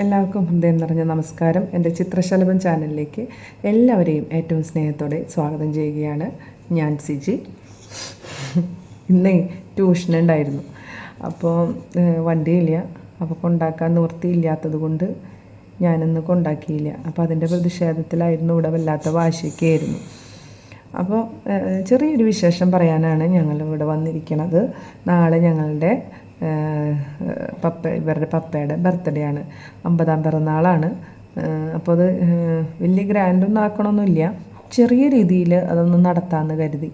എല്ലാവർക്കും ഹൃദയം നിറഞ്ഞ നമസ്കാരം. എന്റെ ചിത്രശലഭം ചാനലിലേക്ക് എല്ലാവരെയും ഏറ്റവും സ്നേഹത്തോടെ സ്വാഗതം ചെയ്യുകയാണ് ഞാൻ സിജി. ഇന്ന് ട്യൂഷൻ ഉണ്ടായിരുന്നു. അപ്പോൾ വണ്ടിയില്ല. അപ്പോൾ കൊണ്ടാക്കാൻ നിവൃത്തിയില്ലാത്തത് കൊണ്ട് ഞാനിന്ന് കൊണ്ടാക്കിയില്ല. അപ്പോൾ അതിന്റെ പ്രതിഷേധത്തിലായിരുന്നു ഇവിടെ വല്ലാത്ത വാശിയൊക്കെ ആയിരുന്നു. അപ്പോൾ ചെറിയൊരു വിശേഷം പറയാനാണ് ഞങ്ങൾ ഇവിടെ വന്നിരിക്കുന്നത് നാളെ ഞങ്ങളുടെ പപ്പ ഇവരുടെ പപ്പയുടെ ബർത്ത്ഡേ ആണ്. അമ്പതാം പിറന്നാളാണ്. അപ്പോൾ അത് വലിയ ഗ്രാൻഡൊന്നും ആക്കണമൊന്നുമില്ല. ചെറിയ രീതിയിൽ അതൊന്ന് നടത്താമെന്ന് കരുതി.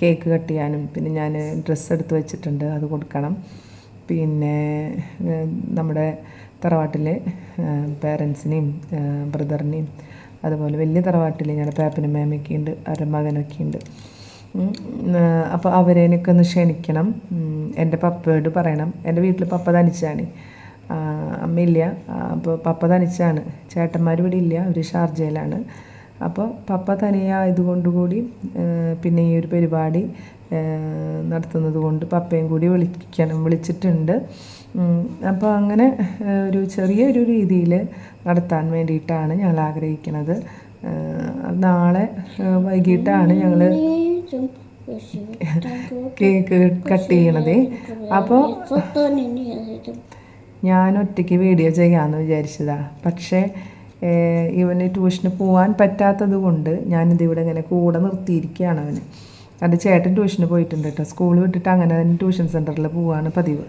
കേക്ക് കട്ട് ചെയ്യാനും പിന്നെ ഞാൻ ഡ്രസ്സ് എടുത്ത് വെച്ചിട്ടുണ്ട് അത് കൊടുക്കണം. പിന്നെ നമ്മുടെ തറവാട്ടിലെ പേരൻസിനെയും ബ്രദറിനെയും അതുപോലെ വലിയ തറവാട്ടിൽ ഞങ്ങളുടെ പേപ്പനും മേമയൊക്കെ ഉണ്ട് അവരുടെ മകനൊക്കെ ഉണ്ട് അപ്പോൾ അവരേനൊക്കെ ഒന്ന് ക്ഷണിക്കണം. എന്റെ പപ്പയോട് പറയണം. എന്റെ വീട്ടിൽ പപ്പ തനിച്ചാണ്. അമ്മയില്ല. അപ്പോൾ പപ്പ തനിച്ചാണ്. ചേട്ടന്മാർ ഇവിടെ ഇല്ല. അവർ ഷാർജയിലാണ്. അപ്പോൾ പപ്പ തനിയായതുകൊണ്ട് കൂടി പിന്നെ ഈ ഒരു പരിപാടി നടത്തുന്നത് കൊണ്ട് പപ്പയും കൂടി വിളിക്കണം വിളിച്ചിട്ടുണ്ട്. അപ്പോൾ അങ്ങനെ ഒരു ചെറിയൊരു രീതിയിൽ നടത്താൻ വേണ്ടിയിട്ടാണ് ഞങ്ങൾ ആഗ്രഹിക്കുന്നത് നാളെ വൈകിട്ടാണ് ഞങ്ങൾ കേക്ക് കട്ട് ചെയ്യണത്. അപ്പോൾ ഞാൻ ഒറ്റയ്ക്ക് വീഡിയോ ചെയ്യാമെന്ന് വിചാരിച്ചതാ. പക്ഷേ ഇവന് ട്യൂഷന് പോകാൻ പറ്റാത്തത് കൊണ്ട് ഞാനിത് ഇവിടെ ഇങ്ങനെ കൂടെ നിർത്തിയിരിക്കുകയാണ് അവന്. അത് ചേട്ടൻ ട്യൂഷന് പോയിട്ടുണ്ട് കേട്ടോ. സ്കൂൾ വിട്ടിട്ട് അങ്ങനെ തന്നെ ട്യൂഷൻ സെന്ററിൽ പോവാണ് പതിവ്.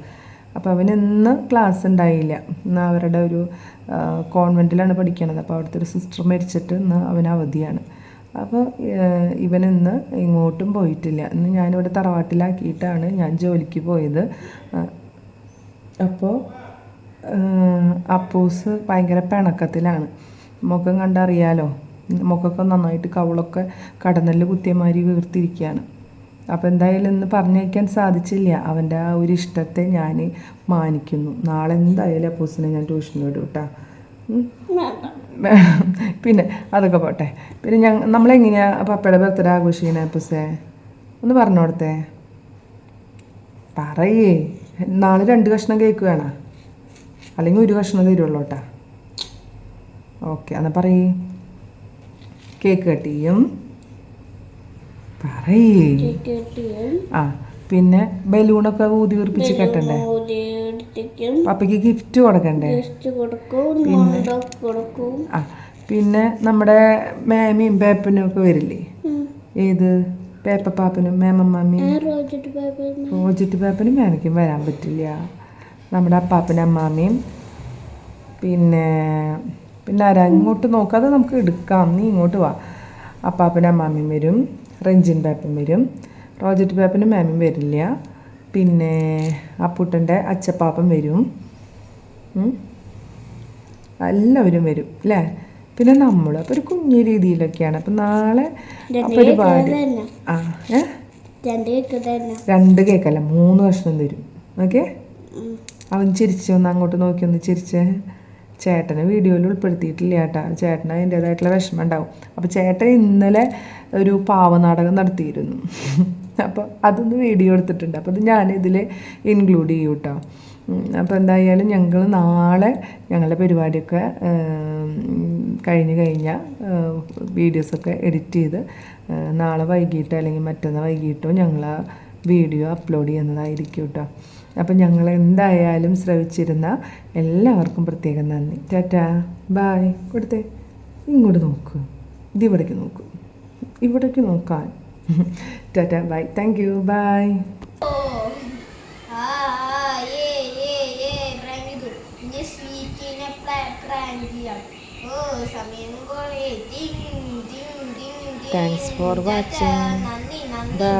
അപ്പോൾ അവന് ഇന്ന് ക്ലാസ് ഉണ്ടായില്ല. ഇന്ന് അവരുടെ ഒരു കോൺവെന്റിലാണ് പഠിക്കണത്. അപ്പോൾ അവിടുത്തെ ഒരു സിസ്റ്റർ മരിച്ചിട്ട് ഇന്ന് അവൻ അവധിയാണ്. അപ്പോൾ ഇവനിന്ന് ഇങ്ങോട്ടും പോയിട്ടില്ല. ഇന്ന് ഞാനിവിടെ തറവാട്ടിലാക്കിയിട്ടാണ് ഞാൻ ജോലിക്ക് പോയത്. അപ്പോൾ അപ്പൂസ് ഭയങ്കര പിണക്കത്തിലാണ്. മുഖം കണ്ടറിയാലോ? മുഖമൊക്കെ നന്നായിട്ട് കവളൊക്കെ കടന്നൽ കുത്തിയമാതിരി വീർത്തിരിക്കുകയാണ്. അപ്പോൾ എന്തായാലും ഇന്ന് പറഞ്ഞയക്കാൻ സാധിച്ചില്ല. അവന്റെ ആ ഒരു ഇഷ്ടത്തെ ഞാൻ മാനിക്കുന്നു. നാളെ എന്തായാലും അപ്പൂസിനെ ഞാൻ ട്യൂഷന് വിടും. കേട്ടോ. പിന്നെ അതൊക്കെ പോട്ടെ. പിന്നെ ഞങ്ങൾ നമ്മളെങ്ങനെയാണ് പപ്പയുടെ ബർത്ത്ഡേ ആഘോഷിക്കണേ അപ്പൂസേ? ഒന്ന് പറഞ്ഞു കൊടുത്തേ. പറയേ. നാളെ രണ്ട് കഷ്ണം കേക്ക് വേണോ? അല്ലെങ്കിൽ ഒരു കഷ്ണം തരുള്ളൂ കേട്ടാ ഓക്കെ എന്നാൽ പറയേ. കേക്ക് കട്ട് ചെയ്യും പറയേ ആ പിന്നെ ബലൂണൊക്കെ ഊതി വീർപ്പിച്ച് കെട്ടണ്ടേ? പപ്പയ്ക്ക് ഗിഫ്റ്റ് കൊടുക്കണ്ടേ? ആ പിന്നെ നമ്മുടെ മേമയും പേപ്പനും ഒക്കെ വരില്ലേ? ഏത്? പേപ്പ പാപ്പനും മേമമ്മാമ്മയും റോജിറ്റ് പേപ്പനും. മേമയ്ക്കും വരാൻ പറ്റില്ല. നമ്മുടെ അപ്പാപ്പനും അമ്മാമ്മയും പിന്നെ പിന്നെ ആരാ? ഇങ്ങോട്ട് നോക്കാതെ നമുക്ക് എടുക്കാം. നീ ഇങ്ങോട്ട് വാ. അപ്പാപ്പനും അമ്മാമ്മയും വരും റെഞ്ചിൻ പേപ്പൻ വരും. റോജറ്റ് പേപ്പനും മാമിയും വരില്ല. പിന്നെ അപ്പൂട്ടന്റെ അച്ചപ്പാപ്പൻ വരും. എല്ലാവരും വരും അല്ലേ? പിന്നെ നമ്മൾ അപ്പോൾ ഒരു കുഞ്ഞു രീതിയിലൊക്കെയാണ്. അപ്പം നാളെ പരിപാടി ആ ഏ? രണ്ട് കേക്കല്ല മൂന്ന് കഷ്ണം തരും. ഓക്കെ? അവൻ ചിരിച്ചു ഒന്ന് അങ്ങോട്ട് നോക്കി ഒന്ന് ചിരിച്ച്. ചേട്ടനെ വീഡിയോയിൽ ഉൾപ്പെടുത്തിയിട്ടില്ല ചേട്ടാ ചേട്ടന് അതിന്റേതായിട്ടുള്ള വിഷമം ഉണ്ടാവും. അപ്പോൾ ചേട്ടൻ ഇന്നലെ ഒരു പാവനാടകം നടത്തിയിരുന്നു. അപ്പോൾ അതൊന്ന് വീഡിയോ എടുത്തിട്ടുണ്ട്. അപ്പോൾ അത് ഞാനിതിൽ ഇൻക്ലൂഡ് ചെയ്യും കേട്ടോ അപ്പോൾ എന്തായാലും ഞങ്ങൾ നാളെ ഞങ്ങളുടെ പരിപാടിയൊക്കെ കഴിഞ്ഞ് കഴിഞ്ഞാൽ വീഡിയോസൊക്കെ എഡിറ്റ് ചെയ്ത് നാളെ വൈകിട്ടോ അല്ലെങ്കിൽ മറ്റന്നാൾ വൈകിട്ടോ ഞങ്ങൾ വീഡിയോ അപ്ലോഡ് ചെയ്യുന്നതായിരിക്കും കേട്ടോ അപ്പം ഞങ്ങൾ എന്തായാലും ശ്രവിച്ചിരുന്ന എല്ലാവർക്കും പ്രത്യേകം നന്ദി. ടാറ്റാ. ബായ്. കൊടുത്തേ ഇങ്ങോട്ട് നോക്ക്. ഇത് ഇവിടേക്ക് നോക്കൂ. ഇവിടേക്ക് നോക്കാൻ. Dadah, baik. Thank you. Bye. Oh. Ah, ye, ye, ye, Prime itu. Ini sweetnya prime, prime dia. Oh, sambil goreng. Ding, ding, ding, ding. Thanks for watching. Bye.